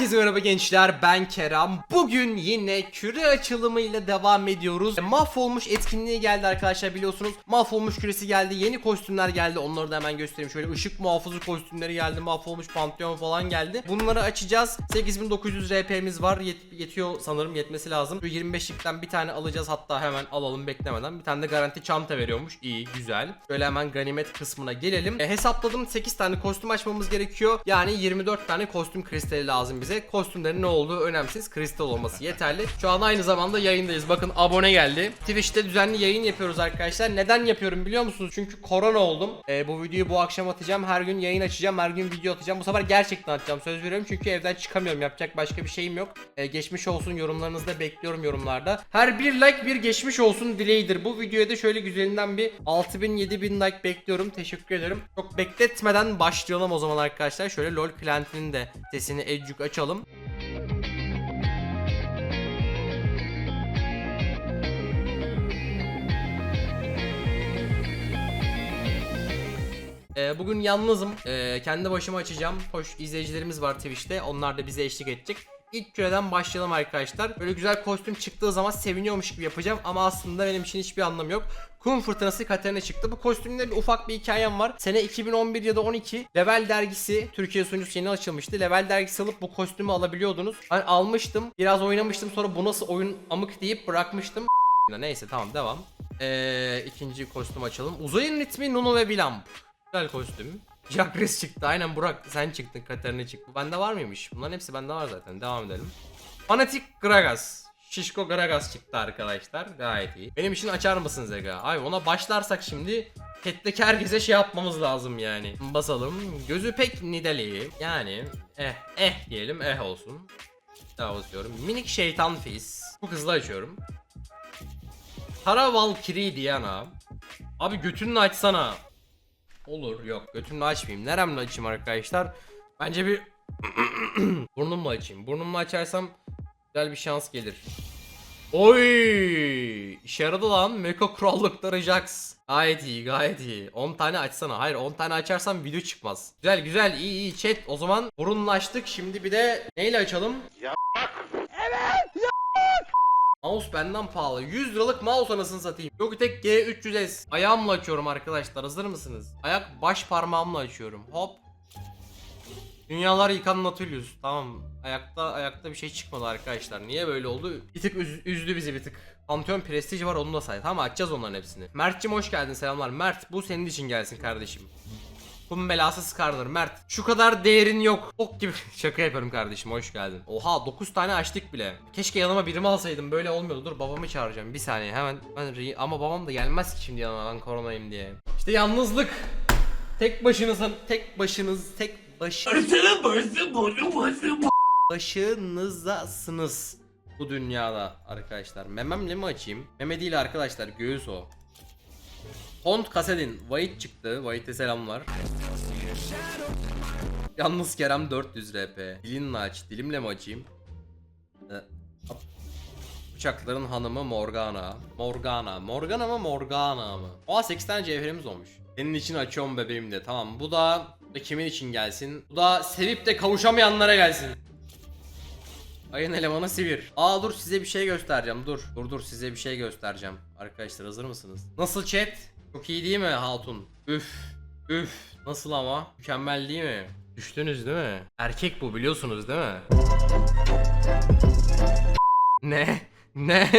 Herkese merhaba gençler ben Kerem. Bugün yine küre açılımıyla devam ediyoruz. E, Mahvolmuş etkinliği geldi arkadaşlar biliyorsunuz. Mahvolmuş küresi geldi. Yeni kostümler geldi. Onları da hemen göstereyim. Şöyle ışık muhafızı kostümleri geldi. Mahvolmuş pantheon falan geldi. Bunları açacağız. 8900 RP'miz var. Yet- yetiyor sanırım. Yetmesi lazım. Şu 25'likten bir tane alacağız. Hatta hemen alalım beklemeden. Bir tane de garanti çanta veriyormuş. İyi güzel. Şöyle hemen ganimet kısmına gelelim. E, hesapladım 8 tane kostüm açmamız gerekiyor. Yani 24 tane kostüm kristali lazım bize. Kostümlerin ne olduğu önemsiz. Kristal olması yeterli. Şu an aynı zamanda yayındayız. Bakın abone geldi. Twitch'te düzenli yayın yapıyoruz arkadaşlar. Neden yapıyorum biliyor musunuz? Çünkü korona oldum. E, bu videoyu bu akşam atacağım. Her gün yayın açacağım. Her gün video atacağım. Bu sefer gerçekten atacağım. Söz veriyorum. Çünkü evden çıkamıyorum. Yapacak başka bir şeyim yok. E, geçmiş olsun yorumlarınızı da bekliyorum yorumlarda. Her bir like bir geçmiş olsun dileğidir. Bu videoya da şöyle güzelinden bir 6000 7000 like bekliyorum. Teşekkür ederim. Çok bekletmeden başlayalım o zaman arkadaşlar. Şöyle LoL Client'inin de sesini ecuk açalım. Ee, bugün yalnızım. Ee, kendi başıma açacağım. Hoş izleyicilerimiz var Twitch'te. Onlar da bize eşlik edecek. İlk küreden başlayalım arkadaşlar. Böyle güzel kostüm çıktığı zaman seviniyormuş gibi yapacağım ama aslında benim için hiçbir anlamı yok. Kum fırtınası Katerina çıktı. Bu kostümde bir ufak bir hikayem var. Sene 2011 ya da 12 Level dergisi Türkiye sunucusu yeni açılmıştı. Level dergisi alıp bu kostümü alabiliyordunuz. Ben almıştım. Biraz oynamıştım. Sonra bu nasıl oyun amık deyip bırakmıştım. Neyse tamam devam. Ee, ikinci kostüm açalım. Uzayın ritmi Nuno ve Vilamp. Güzel kostüm. Jacques çıktı. Aynen Burak sen çıktın. Katerina çıktı. Bende var mıymış? Bunların hepsi bende var zaten. Devam edelim. Fanatik Gragas. Şişko Gragas çıktı arkadaşlar. Gayet iyi. Benim için açar mısınız Ega? Ay ona başlarsak şimdi Chat'teki herkese şey yapmamız lazım yani. Basalım. Gözü pek nidali. Yani eh eh diyelim eh olsun. Daha basıyorum. Minik şeytan fis. Bu hızlı açıyorum. Kara Valkyrie Diana. Abi götünü açsana. Olur yok götümle açmayayım. Neremle açayım arkadaşlar? Bence bir burnumla açayım. Burnumla açarsam güzel bir şans gelir. Oy! İşe yaradı lan. Meko krallıkları Jax. Gayet iyi gayet iyi. 10 tane açsana. Hayır 10 tane açarsam video çıkmaz. Güzel güzel iyi iyi chat. O zaman burunla açtık. Şimdi bir de neyle açalım? Mouse benden pahalı. 100 liralık mouse anasını satayım. Logitech G300S. Ayağımla açıyorum arkadaşlar. Hazır mısınız? Ayak baş parmağımla açıyorum. Hop. Dünyalar yıkan Nautilus. Tamam. Ayakta ayakta bir şey çıkmadı arkadaşlar. Niye böyle oldu? Bir tık üz- üzdü bizi bir tık. Pantheon Prestige var onu da say. Tamam açacağız onların hepsini. Mert'cim hoş geldin selamlar. Mert bu senin için gelsin kardeşim. Kum belası Skarner Mert. Şu kadar değerin yok. Ok gibi. Şaka yapıyorum kardeşim hoş geldin. Oha 9 tane açtık bile. Keşke yanıma birimi alsaydım böyle olmuyordu. Dur babamı çağıracağım. Bir saniye hemen. Ben re- ama babam da gelmez ki şimdi yanıma ben koronayım diye. İşte yalnızlık. Tek başınıza tek başınız tek baş başınızasınız bu dünyada arkadaşlar. Mememle mi açayım? Meme değil arkadaşlar göğüs o. Hont Kasedin White çıktı. White'e selamlar. Yalnız Kerem 400 RP. Dilinle aç. Dilimle mi açayım? Ee. Bıçakların hanımı Morgana. Morgana. Morgana mı Morgana mı? Oha 8 tane cevherimiz olmuş. Senin için açıyorum bebeğim de. Tamam bu da bu da kimin için gelsin? Bu da sevip de kavuşamayanlara gelsin. Ayın elemanı Sivir. Aa dur size bir şey göstereceğim. Dur. Dur dur size bir şey göstereceğim. Arkadaşlar hazır mısınız? Nasıl chat? Çok iyi değil mi Hatun? Üf. Üf. Nasıl ama? Mükemmel değil mi? Düştünüz değil mi? Erkek bu biliyorsunuz değil mi? Ne? Ne?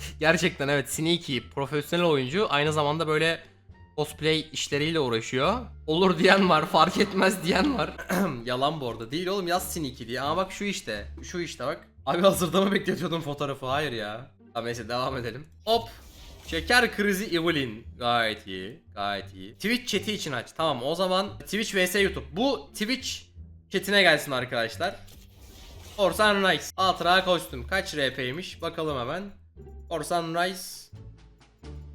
Gerçekten evet Sneaky profesyonel oyuncu aynı zamanda böyle cosplay işleriyle uğraşıyor. Olur diyen var, fark etmez diyen var. Yalan bu arada. Değil oğlum yaz Sneaky diye. Ama bak şu işte. Şu işte bak. Abi hazırda mı bekletiyordun fotoğrafı? Hayır ya. Tamam neyse devam edelim. Hop. Şeker krizi Evelyn. Gayet iyi. Gayet iyi. Twitch chat'i için aç. Tamam o zaman Twitch vs YouTube. Bu Twitch chat'ine gelsin arkadaşlar. Orsan Rice. Hatıra kostüm. Kaç RP'ymiş? Bakalım hemen. Orsan Rice.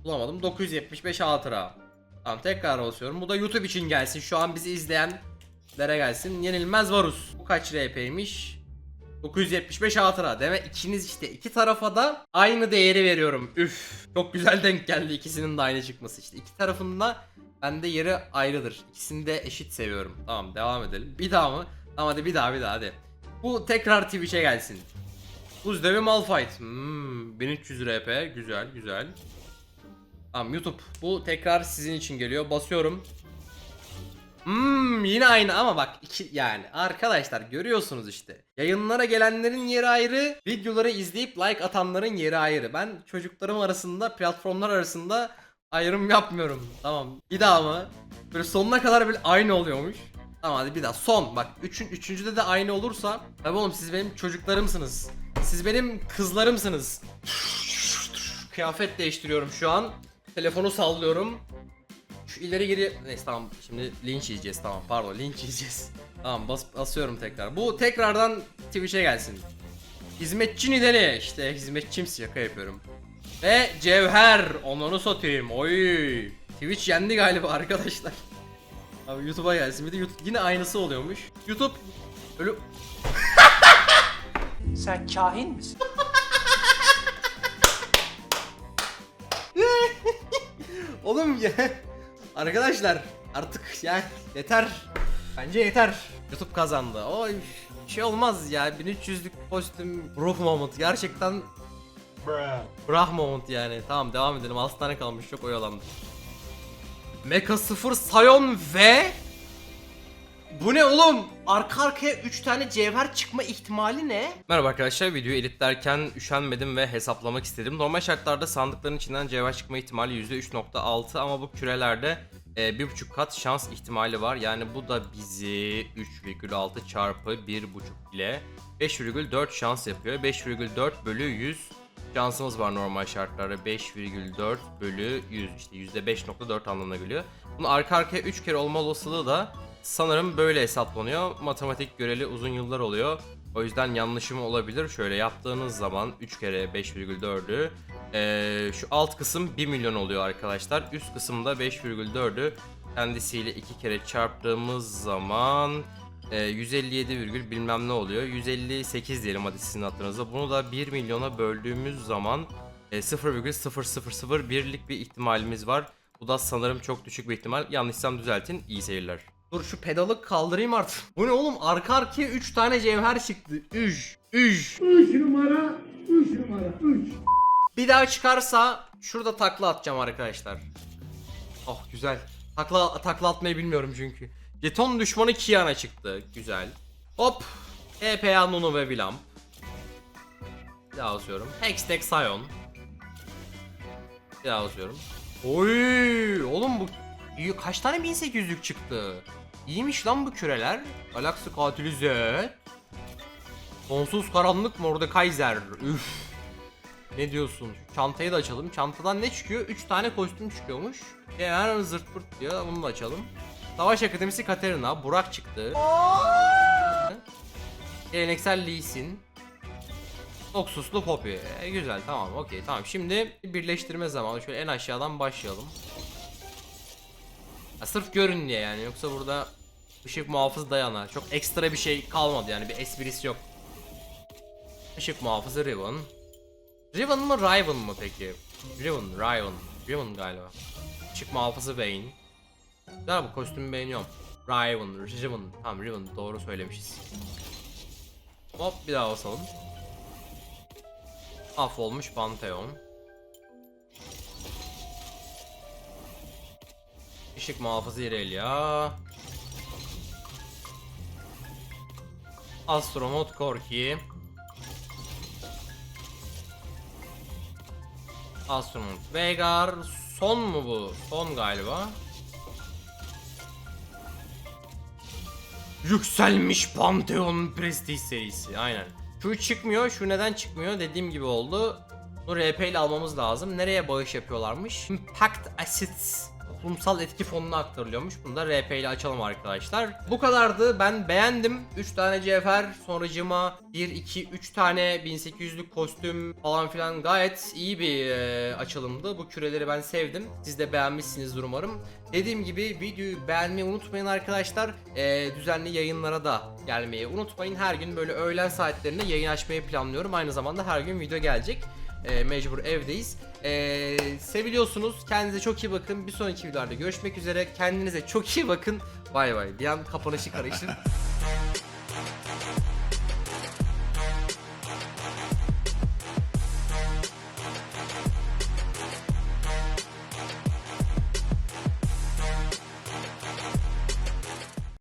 Bulamadım. 975 hatıra. Tamam tekrar basıyorum. Bu da YouTube için gelsin. Şu an bizi izleyenlere gelsin. Yenilmez Varus. Bu kaç RP'ymiş? 975 hatıra. Demek ikiniz işte iki tarafa da aynı değeri veriyorum. Üf. Çok güzel denk geldi ikisinin de aynı çıkması işte. İki tarafında bende yeri ayrıdır. İkisini de eşit seviyorum. Tamam devam edelim. Bir daha mı? Tamam hadi bir daha bir daha hadi. Bu tekrar Twitch'e gelsin. Buz devi Malphite. Hmm, 1300 RP. Güzel güzel. Tamam YouTube. Bu tekrar sizin için geliyor. Basıyorum. Hmm, yine aynı ama bak iki yani arkadaşlar görüyorsunuz işte. Yayınlara gelenlerin yeri ayrı, videoları izleyip like atanların yeri ayrı. Ben çocuklarım arasında, platformlar arasında ayrım yapmıyorum. Tamam. Bir daha mı? Böyle sonuna kadar böyle aynı oluyormuş. Tamam hadi bir daha. Son. Bak üçün, üçüncüde de aynı olursa. Tabii oğlum siz benim çocuklarımsınız. Siz benim kızlarımsınız. Kıyafet değiştiriyorum şu an. Telefonu sallıyorum. Şu ileri geri neyse tamam şimdi linç yiyeceğiz tamam pardon linç yiyeceğiz. Tamam bas basıyorum tekrar. Bu tekrardan Twitch'e gelsin. Hizmetçi nideli işte hizmetçim şaka yapıyorum. Ve Cevher onunu satayım. Oy. Twitch yendi galiba arkadaşlar. Abi YouTube'a gelsin. Bir de YouTube yine aynısı oluyormuş. YouTube öyle Sen kahin misin? Oğlum ya arkadaşlar artık yani yeter. Bence yeter. YouTube kazandı. O şey olmaz ya 1300'lük kostüm Brook moment gerçekten Brah moment yani. Tamam devam edelim. 6 tane kalmış çok oyalandım. Mecha 0 Sion ve bu ne oğlum? Arka arkaya 3 tane cevher çıkma ihtimali ne? Merhaba arkadaşlar videoyu editlerken üşenmedim ve hesaplamak istedim. Normal şartlarda sandıkların içinden cevher çıkma ihtimali %3.6 ama bu kürelerde e, 1.5 kat şans ihtimali var. Yani bu da bizi 3,6 çarpı 1.5 ile 5,4 şans yapıyor. 5,4 bölü 100 şansımız var normal şartlarda 5,4 bölü 100 işte %5.4 anlamına geliyor. Bunun arka arkaya 3 kere olma olasılığı da sanırım böyle hesaplanıyor. Matematik göreli uzun yıllar oluyor. O yüzden yanlışım olabilir. Şöyle yaptığınız zaman 3 kere 5,4'ü eee, şu alt kısım 1 milyon oluyor arkadaşlar. Üst kısımda 5,4'ü kendisiyle 2 kere çarptığımız zaman e, 157 virgül bilmem ne oluyor. 158 diyelim hadi sizin hatırınızda. Bunu da 1 milyona böldüğümüz zaman e, 0,0001'lik bir ihtimalimiz var. Bu da sanırım çok düşük bir ihtimal. Yanlışsam düzeltin. İyi seyirler. Dur şu pedalı kaldırayım artık. Bu ne oğlum? Arka arkaya 3 tane cevher çıktı. Üj. Üj. 3 numara, 3 numara, 3. Bir daha çıkarsa şurada takla atacağım arkadaşlar. Oh güzel. Takla takla atmayı bilmiyorum çünkü. Jeton düşmanı Kiana çıktı. Güzel. Hop. EPA Nunu ve Vilamp. Bir daha basıyorum. Hextech Sion. Bir daha basıyorum. Oy, oğlum bu kaç tane 1800'lük çıktı? İyiymiş lan bu küreler. Galaksi katili Z. Sonsuz karanlık Mordekaiser. Üf. Ne diyorsun? Çantayı da açalım. Çantadan ne çıkıyor? 3 tane kostüm çıkıyormuş. Hemen zırt pırt diyor. Bunu da açalım. Savaş Akademisi Katerina. Burak çıktı. Geleneksel Lee Sin. Oksuslu Poppy. E, güzel tamam okey tamam. Şimdi birleştirme zamanı. Şöyle en aşağıdan başlayalım. Ya, sırf görün diye yani. Yoksa burada ışık muhafız dayana. Çok ekstra bir şey kalmadı yani. Bir esprisi yok. Işık muhafızı Riven. Riven mı Riven mı peki? Riven, Riven. Riven galiba. Işık muhafızı Vayne. Güzel bu kostümü beğeniyorum. Riven, Riven. Tamam Riven doğru söylemişiz. Hop bir daha basalım. Af olmuş Pantheon. Işık muhafızı Irelia. Astronot Korki. Astronot Veigar. Son mu bu? Son galiba. Yükselmiş Pantheon Prestige serisi. Aynen. Şu çıkmıyor. Şu neden çıkmıyor? Dediğim gibi oldu. Bunu RP ile almamız lazım. Nereye bağış yapıyorlarmış? Impact Assets toplumsal etki fonuna aktarılıyormuş. Bunu da RP ile açalım arkadaşlar. Bu kadardı. Ben beğendim. 3 tane cevher sonracıma 1 2 3 tane 1800'lük kostüm falan filan gayet iyi bir e, açılımdı. Bu küreleri ben sevdim. Siz de beğenmişsinizdir umarım. Dediğim gibi videoyu beğenmeyi unutmayın arkadaşlar. E, düzenli yayınlara da gelmeyi unutmayın. Her gün böyle öğlen saatlerinde yayın açmayı planlıyorum. Aynı zamanda her gün video gelecek. E, mecbur evdeyiz. E, seviliyorsunuz. Kendinize çok iyi bakın. Bir sonraki videolarda görüşmek üzere. Kendinize çok iyi bakın. Bay bay. Bir an kapanışı karıştım.